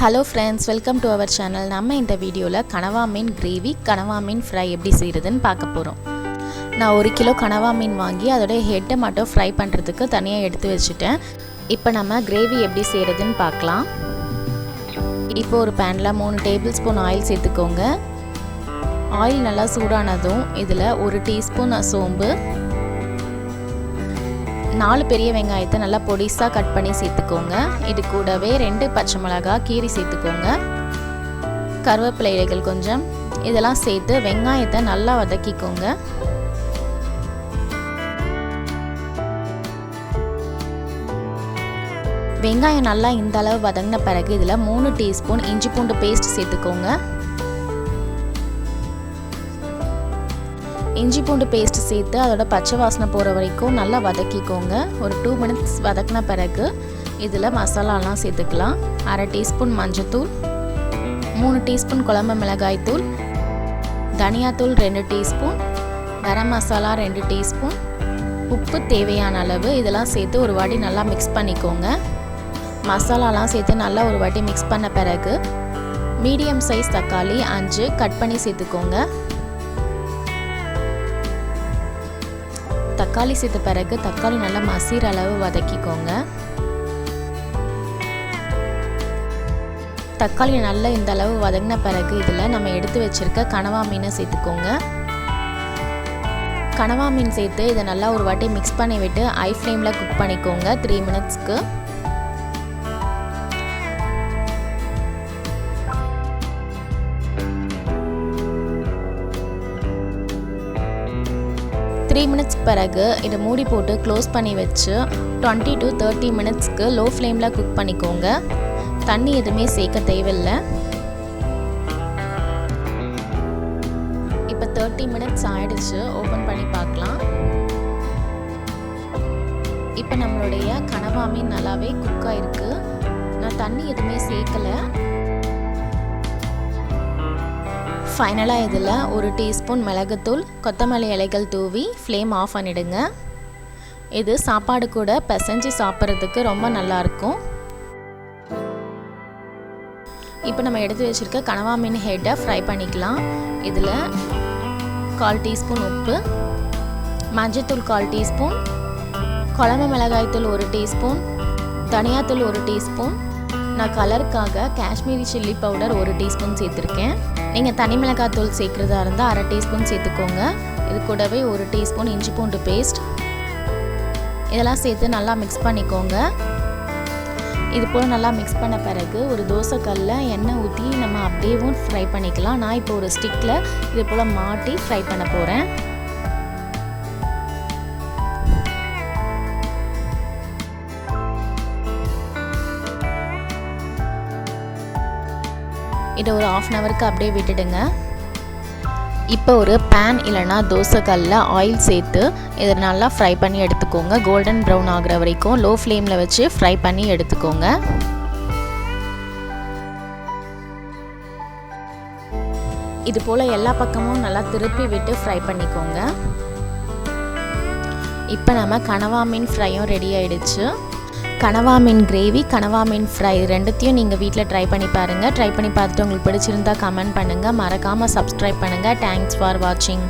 Hello friends welcome to our channel நம்ம இந்த வீடியோவில் கனவா மீன் கிரேவி கனவா மீன் ஃப்ரை எப்படி செய்கிறதுன்னு பார்க்க போகிறோம் நான் ஒரு கிலோ கனவா மீன் வாங்கி அதோடைய ஹெட்டை மட்டும் ஃப்ரை பண்ணுறதுக்கு தனியாக எடுத்து வச்சுட்டேன். இப்போ நம்ம கிரேவி எப்படி செய்கிறதுன்னு பார்க்கலாம். இப்போ ஒரு பேனில் மூணு டேபிள் ஸ்பூன் ஆயில் சேர்த்துக்கோங்க. ஆயில் நல்லா சூடானதும் இதில் ஒரு டீஸ்பூன் சோம்பு நாலு பெரிய வெங்காயத்தை நல்லா பொடிசாக கட் பண்ணி சேர்த்துக்கோங்க. இது கூடவே ரெண்டு பச்சை மிளகா கீரி சேர்த்துக்கோங்க. கருவேப்பிலை இலைகள் கொஞ்சம். இதெல்லாம் சேர்த்து வெங்காயத்தை நல்லா வதக்கிக்கோங்க. வெங்காயம் நல்லா இந்த அளவு வதங்கின பிறகு இதில் மூணு டீஸ்பூன் இஞ்சி பூண்டு பேஸ்ட் சேர்த்துக்கோங்க. இஞ்சி பூண்டு பேஸ்ட் சேர்த்து அதோட பச்சை வாசனை போகிற வரைக்கும் நல்லா வதக்கிக்கோங்க. ஒரு டூ மினிட்ஸ் வதக்கின பிறகு இதில் மசாலாலாம் சேர்த்துக்கலாம். அரை டீஸ்பூன் மஞ்சத்தூள் மூணு டீஸ்பூன் குழம்பு மிளகாய் தூள் தனியாத்தூள் ரெண்டு டீஸ்பூன் கரம் மசாலா ரெண்டு டீஸ்பூன் உப்பு தேவையான அளவு இதெல்லாம் சேர்த்து ஒரு வாட்டி நல்லா மிக்ஸ் பண்ணிக்கோங்க. மசாலாலாம் சேர்த்து நல்லா ஒரு வாட்டி மிக்ஸ் பண்ண பிறகு மீடியம் சைஸ் தக்காளி அஞ்சு கட் பண்ணி சேர்த்துக்கோங்க. தக்காளி சேர்த்த பிறகு தக்காளி நல்லா மசீர் அளவு வதக்கிக்கோங்க. தக்காளி நல்லா இந்த அளவு வதங்கின பிறகு இதில் நம்ம எடுத்து வச்சிருக்க கனவா மீனை சேர்த்துக்கோங்க. கனவா மீன் சேர்த்து இதை நல்லா ஒரு வாட்டி மிக்ஸ் பண்ணி விட்டு ஐ ஃப்ளேமில் குக் பண்ணிக்கோங்க த்ரீ மினிட்ஸ்க்கு த்ரீ மினிட்ஸ் பிறகு இதை மூடி போட்டு க்ளோஸ் பண்ணி வச்சு டுவெண்ட்டி டு தேர்ட்டி மினிட்ஸ்க்கு லோ ஃப்ளேமில் குக் பண்ணிக்கோங்க. தண்ணி எதுவுமே சேர்க்க தேவையில்லை. இப்போ தேர்ட்டி மினிட்ஸ் ஆயிடுச்சு. ஓப்பன் பண்ணி பார்க்கலாம். இப்போ நம்மளுடைய கனவா மீன் நல்லாவே குக் நான் தண்ணி எதுவுமே சேர்க்கலை. ஃபைனலாக இதில் ஒரு டீஸ்பூன் மிளகுத்தூள் கொத்தமல்லி இலைகள் தூவி ஃப்ளேம் ஆஃப் பண்ணிடுங்க. இது சாப்பாடு கூட பிசைஞ்சு சாப்பிட்றதுக்கு ரொம்ப நல்லாயிருக்கும். இப்போ நம்ம எடுத்து வச்சுருக்க கனவா மீன் ஹெட்டை ஃப்ரை பண்ணிக்கலாம். இதில் கால் டீஸ்பூன் உப்பு மஞ்சத்தூள் கால் டீஸ்பூன் குழம்பு மிளகாய்த்தூள் ஒரு டீஸ்பூன் தனியாத்தூள் ஒரு டீஸ்பூன் நான் கலருக்காக காஷ்மீரி சில்லி பவுடர் ஒரு டீஸ்பூன் சேர்த்துருக்கேன். நீங்கள் தனி மிளகாய் தூள் சேர்க்குறதா இருந்தால் அரை டீஸ்பூன் சேர்த்துக்கோங்க. இது கூடவே ஒரு டீஸ்பூன் இஞ்சி பூண்டு பேஸ்ட் இதெல்லாம் சேர்த்து நல்லா மிக்ஸ் பண்ணிக்கோங்க. இது போல் நல்லா மிக்ஸ் பண்ண பிறகு ஒரு தோசைக்கல்ல எண்ணெய் ஊற்றி நம்ம அப்படியேவும் ஃப்ரை பண்ணிக்கலாம். நான் இப்போ ஒரு ஸ்டிக்கில் இது போல் மாட்டி ஃப்ரை பண்ண போகிறேன் இதை ஒரு ஆஃப் அன் ஹவருக்கு அப்படியே விட்டுடுங்க. இப்போ ஒரு பேன் இல்லைனா தோசைக்கல்லில் ஆயில் சேர்த்து இதை நல்லா ஃப்ரை பண்ணி எடுத்துக்கோங்க. கோல்டன் ப்ரௌன் ஆகிற வரைக்கும் லோ ஃப்ளேமில் வச்சு ஃப்ரை பண்ணி எடுத்துக்கோங்க. இது போல் எல்லா பக்கமும் நல்லா திருப்பி விட்டு ஃப்ரை பண்ணிக்கோங்க. இப்போ நம்ம கனவா மீன் ஃப்ரையும் ரெடி ஆயிடுச்சு. கனவா மீன் கிரேவி கனவா மீன் ஃப்ரை ரெண்டுத்தையும் நீங்கள் வீட்டில் ட்ரை பண்ணி பாருங்கள் ட்ரை பண்ணி பார்த்துட்டு உங்களுக்கு பிடிச்சிருந்தா கமெண்ட் பண்ணுங்கள் மறக்காமல் சப்ஸ்கிரைப் பண்ணுங்கள் தேங்க்ஸ் ஃபார் வாட்சிங்